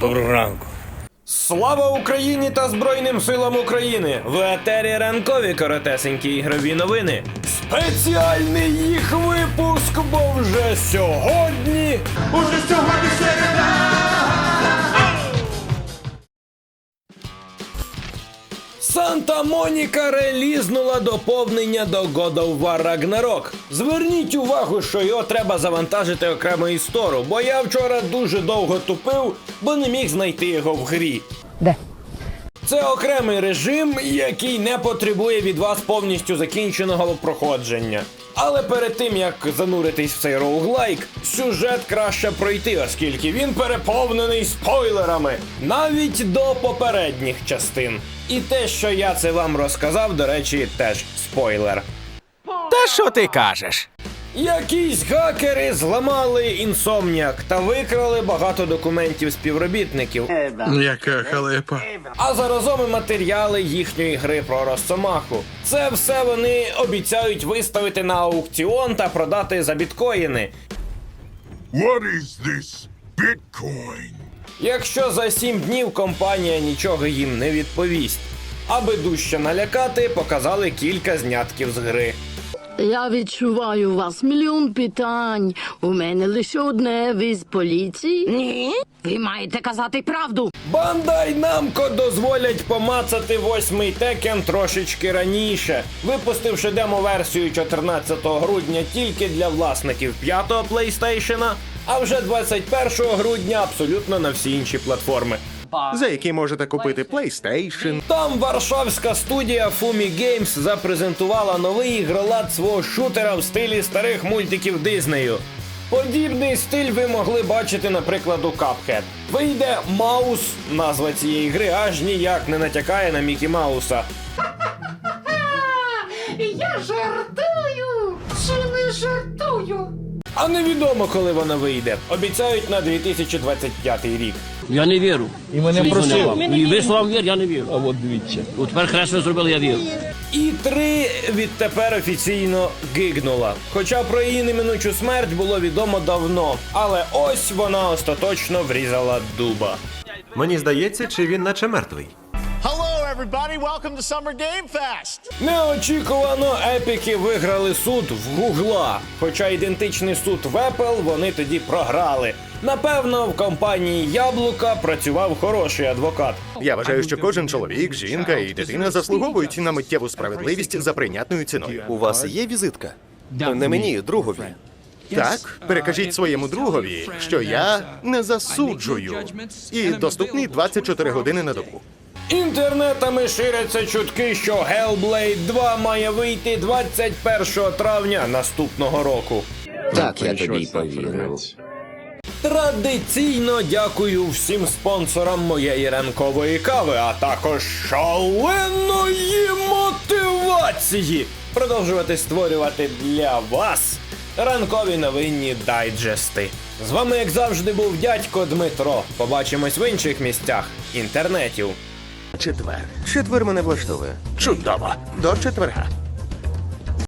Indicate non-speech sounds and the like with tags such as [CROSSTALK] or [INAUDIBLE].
Доброго ранку. Слава Україні та Збройним силам України! В етері ранкові коротесенькі ігрові новини. Спеціальний їх випуск, бо вже сьогодні. Уже сьогодні Моніка релізнула доповнення до God of War Ragnarok. Зверніть увагу, що його треба завантажити окремо із стору, бо я вчора дуже довго тупив, бо не міг знайти його в грі. Де? Це окремий режим, який не потребує від вас повністю закінченого проходження. Але перед тим як зануритись в цей роуглайк, сюжет краще пройти, оскільки він переповнений спойлерами, навіть до попередніх частин. І те, що я це вам розказав, до речі, теж спойлер. Та що ти кажеш? Якісь хакери зламали інсомніак та викрали багато документів співробітників. Яка халепа. а заразом і матеріали їхньої гри про Росомаху. Це все вони обіцяють виставити на аукціон та продати за біткоїни. What is this? Bitcoin. Якщо за сім днів компанія нічого їм не відповість. Аби дужче налякати, показали кілька знятків з гри. Я відчуваю у вас мільйон питань. У мене лише одне ви з поліції. Ні, ви маєте казати правду. Бандай намко дозволять помацати восьмий текен трошечки раніше, випустивши демо-версію 14 грудня тільки для власників п'ятого PlayStation, а вже 21 грудня абсолютно на всі інші платформи. За які можете купити PlayStation, Там варшавська студія Fumi Games запрезентувала новий ігролад свого шутера в стилі старих мультиків Дизнею. Подібний стиль ви могли бачити, наприклад, у Cuphead. Вийде Маус, назва цієї гри аж ніяк не натякає на Мікі Мауса. [LAUGHS] Я жартую. Чи не жартую? А невідомо, коли вона вийде. Обіцяють на 2025 рік. Я не вірю. І мене просили. І ви слав вір, я не вірю. А от дивіться. От тепер краще зробили, я вірю. І три відтепер офіційно гигнула. Хоча про її неминучу смерть було відомо давно. Але ось вона остаточно врізала дуба. Мені здається, чи він наче мертвий. Everybody. Welcome to Summer Game Fest. Неочікувано епіки виграли суд в Гугла. Хоча ідентичний суд в Apple вони тоді програли. Напевно, в компанії Яблука працював хороший адвокат. я вважаю, що кожен чоловік, жінка і дитина заслуговують на миттєву справедливість за прийнятною ціною. У вас є візитка? Не мені, другові. Так, перекажіть своєму другові, що я не засуджую і доступний 24 години на добу. Інтернетами ширяться чутки, що Hellblade 2 має вийти 21 травня наступного року. Так, я тобі повірив. Традиційно дякую всім спонсорам моєї ранкової кави, а також шаленої мотивації продовжувати створювати для вас ранкові новинні дайджести. З вами, як завжди, був дядько Дмитро. Побачимось в інших місцях інтернетів. Четвер. Четвер мене влаштовує. Чудово. До четверга.